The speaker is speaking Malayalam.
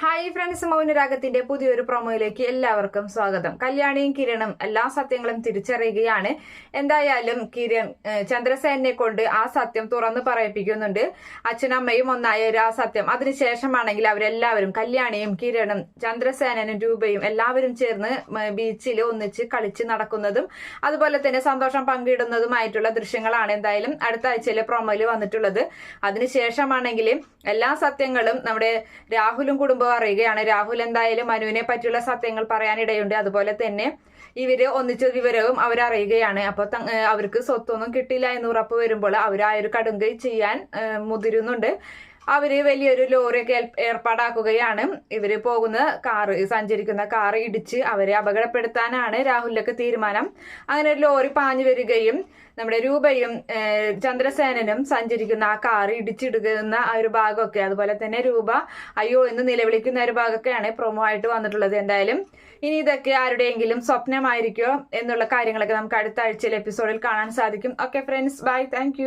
ഹായ് ഫ്രണ്ട്സ് മൗനരാഗത്തിന്റെ പുതിയൊരു പ്രൊമോയിലേക്ക് എല്ലാവർക്കും സ്വാഗതം. കല്യാണിയും കിരണും എല്ലാ സത്യങ്ങളും തിരിച്ചറിയുകയാണ്. എന്തായാലും കിരൺ ചന്ദ്രസേനെ കൊണ്ട് ആ സത്യം തുറന്നു പറയിപ്പിക്കുന്നുണ്ട്. അച്ഛനമ്മയും ഒന്നായ ഒരു ആ സത്യം. അതിനുശേഷമാണെങ്കിൽ അവരെല്ലാവരും കല്യാണിയും കിരണും ചന്ദ്രസേനനും രൂപയും എല്ലാവരും ചേർന്ന് ബീച്ചിൽ ഒന്നിച്ച് കളിച്ച് നടക്കുന്നതും അതുപോലെ തന്നെ സന്തോഷം പങ്കിടുന്നതുമായിട്ടുള്ള ദൃശ്യങ്ങളാണ് എന്തായാലും അടുത്ത ആഴ്ചയിലെ പ്രൊമോയിൽ വന്നിട്ടുള്ളത്. അതിനുശേഷമാണെങ്കിൽ എല്ലാ സത്യങ്ങളും നമ്മുടെ രാഹുലും കുടുംബവും അറിയുകയാണ്. രാഹുൽ എന്തായാലും മനുവിനെ പറ്റിയുള്ള സത്യങ്ങൾ പറയാനിടയുണ്ട്. അതുപോലെ തന്നെ ഇവർ ഒന്നിച്ച വിവരവും അവരറിയുകയാണ് അപ്പൊ അവർക്ക് സ്വത്തൊന്നും കിട്ടില്ല എന്ന് ഉറപ്പ് വരുമ്പോൾ അവർ ആ ഒരു കടുങ്കൈ ചെയ്യാൻ മുതിരുന്നുണ്ട്. അവർ വലിയൊരു ലോറിയൊക്കെ ഏർപ്പാടാക്കുകയാണ്. ഇവർ പോകുന്ന കാറ് സഞ്ചരിക്കുന്ന കാറ് ഇടിച്ച് അവരെ അപകടപ്പെടുത്താനാണ് രാഹുലിലൊക്കെ തീരുമാനം. അങ്ങനെ ഒരു ലോറി പാഞ്ഞു വരികയും നമ്മുടെ രൂപയും ചന്ദ്രസേനനും സഞ്ചരിക്കുന്ന ആ കാർ ഇടിച്ചിടുന്ന ആ ഒരു ഭാഗമൊക്കെ അതുപോലെ തന്നെ രൂപ അയ്യോ എന്ന് നിലവിളിക്കുന്ന ഒരു ഭാഗമൊക്കെയാണ് പ്രൊമോ ആയിട്ട് വന്നിട്ടുള്ളത് എന്തായാലും. ഇനി ഇതൊക്കെ ആരുടെയെങ്കിലും സ്വപ്നമായിരിക്കോ എന്നുള്ള കാര്യങ്ങളൊക്കെ നമുക്ക് അടുത്ത ആഴ്ചയിലെ എപ്പിസോഡിൽ കാണാൻ സാധിക്കും. Okay friends bye thank